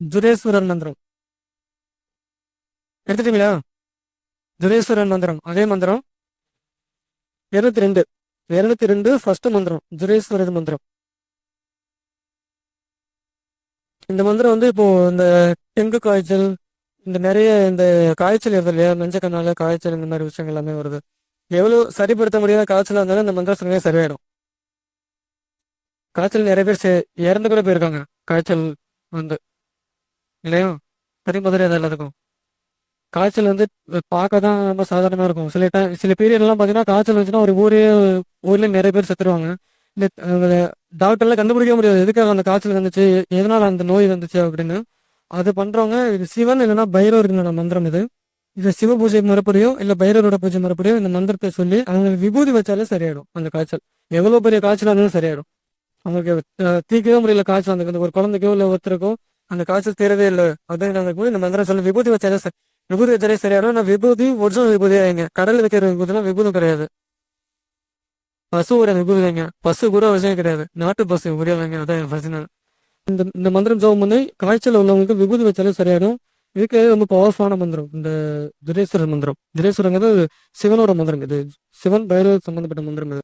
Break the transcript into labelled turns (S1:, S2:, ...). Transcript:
S1: ஜுரேஸ்வரன் மந்திரம். எடுத்துட்டீங்களா? ஜுரேஸ்வரன் மந்திரம். அதே மந்திரம். இருநூத்தி ரெண்டு. இருநூத்தி ரெண்டு ஃபர்ஸ்ட் மந்திரம். ஜுரேஸ்வரர் மந்திரம். இந்த மந்திரம் வந்து இப்போ இந்த டெங்கு காய்ச்சல் இந்த நிறைய இந்த காய்ச்சல் வருது இல்லையா? மஞ்சக்கண்ணால காய்ச்சல் இந்த மாதிரி விஷயங்கள் எல்லாமே வருது. எவ்வளவு சரிப்படுத்த முடியாத காய்ச்சலாக இருந்தாலும் இந்த மந்திரம் சொன்னே சரியாயிடும். காய்ச்சல் நிறைய பேர் இறந்து கூட போயிருக்காங்க. காய்ச்சல் வந்து. இல்லையா? சரி அது எல்லாத்துக்கும். காய்ச்சல் வந்து பார்க்க தான் ரொம்ப சாதாரணமாக இருக்கும். சில டைம் சில பீரியட்லாம் பார்த்தீங்கன்னா காய்ச்சல் வந்துச்சுன்னா ஒரு ஊரே ஊர்லேயும் நிறைய பேர் செத்துருவாங்க. இந்த டாக்டர்லாம் கண்டுபிடிக்க முடியாது. எதுக்காக அந்த காய்ச்சல் வந்துச்சு? எதனால் அந்த நோய் வந்துச்சு அப்படின்னு. அது பண்ணுறவங்க இது சிவன் இல்லைன்னா பைரவர்களோட மந்திரம் இது. இது சிவ பூஜை மறுபடியும் இல்லை பைரவரோட பூஜை மறுபடியும் இந்த மந்திரத்தை சொல்லி அவங்க விபூதி வச்சாலே சரியாயிடும் அந்த காய்ச்சல். எவ்வளோ பெரிய காய்ச்சலாக இருந்தாலும் சரியாயிடும். அவங்களுக்கு தீக்கவே முடியல காய்ச்சல் அந்த ஒரு குழந்தைக்கோ இல்லை ஒருத்தருக்கோ அந்த காய்ச்சல் தீரவே இல்லை. அப்படிங்கிறாங்க கூட இந்த மந்திரம் சொல்ல விபூதி வச்சாலே சரி? விபூதி வச்சாலே சரியாயிடும் நான் விபூதி ஒரிஜினல் விபூதி ஆயிங்க கடல் வைக்கிற விபூதினா விபூதம் கிடையாது. பசுவோட விபூதி வைங்க பசு கூட விஷயம் கிடையாது. நாட்டு பசு ஒரே வைங்க அதான் பிரச்சனை இந்த இந்த மந்திரம் ஜோம் பண்ணி காய்ச்சல் உள்ளவங்களுக்கு விபூதி வச்சாலே சரியாயிடும். இதுக்கு ரொம்ப பவர்ஃபுல்லான மந்திரம். இந்த துரேஸ்வரர் மந்திரம். துரேஸ்வரங்கிறது சிவனோட மந்திரம். இது சிவன் பைரவர் சம்பந்தப்பட்ட மந்திரம் இது.